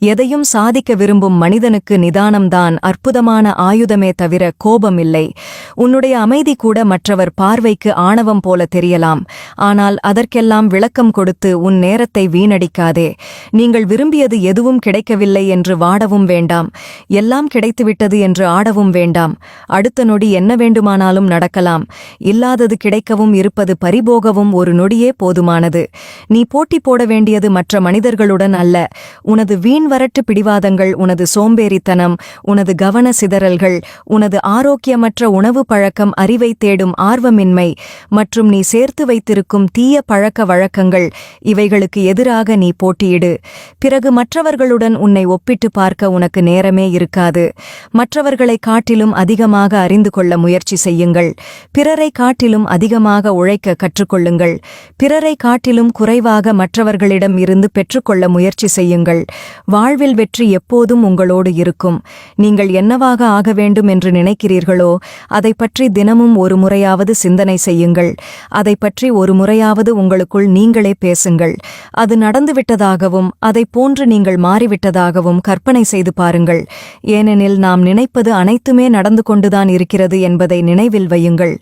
எதையும் சாதிக்க விரும்பும் மனிதனுக்கு நிதானம்தான் அற்புதமான ஆயுதமே தவிர கோபமில்லை. உன்னுடைய அமைதி கூட மற்றவர் பார்வைக்கு ஆணவம் போல தெரியலாம். ஆனால் அதற்கெல்லாம் விளக்கம் கொடுத்து உன் நேரத்தை வீணடிக்காதே. நீங்கள் விரும்பியது எதுவும் கிடைக்கவில்லை என்று வாடவும் வேண்டாம். எல்லாம் கிடைத்துவிட்டது என்று ஆடவும் வேண்டாம். அடுத்த நொடி என்ன வேண்டுமானாலும் நடக்கலாம். இல்லாதது கிடைக்கவும் இருப்பது பரிபோகவும் ஒரு நொடியே போதுமானது. நீ போட்டி போட வேண்டியது மற்ற மனிதர்களுடன் அல்ல. உனது வீண் வரட்டு பிடிவாதங்கள் உனது சோம்பேறித்தனம் உனது கவன சிதறல்கள் உனது ஆரோக்கியமற்ற உணவு பழக்கம் அறிவை தேடும் ஆர்வமின்மை மற்றும் நீ சேர்த்து வைத்திருக்கும் தீய பழக்க வழக்கங்கள் இவைகளுக்கு எதிராக நீ போட்டியிடு. பிறகு மற்றவர்களுடன் உன்னை ஒப்பிட்டு பார்க்க உனக்கு நேரமே இருக்காது. மற்றவர்களை காட்டிலும் அதிகமாக அறிந்து கொள்ள முயற்சி செய்யுங்கள். பிறரை காட்டிலும் அதிகமாக உழைக்க கற்றுக்கொள்ளுங்கள். பிறரை காட்டிலும் குறைவாக மற்றவர்களிடம் இருந்து பெற்றுக்கொள்ள முயற்சி செய்யுங்கள். வாழ்வில் வெற்றி எப்போதும் உங்களோடு இருக்கும். நீங்கள் என்னவாக ஆக வேண்டும் என்று நினைக்கிறீர்களோ அதை பற்றி தினமும் ஒரு முறையாவது சிந்தனை செய்யுங்கள். அதை பற்றி ஒரு முறையாவது உங்களுக்குள் நீங்களே பேசுங்கள். அது நடந்துவிட்டதாகவும் அதை போன்று நீங்கள் மாறிவிட்டதாகவும் கற்பனை செய்து பாருங்கள். ஏனெனில் நாம் நினைப்பது அனைத்துமே நடந்து கொண்டுதான் இருக்கிறது என்பதை நினைவில் வையுங்கள்.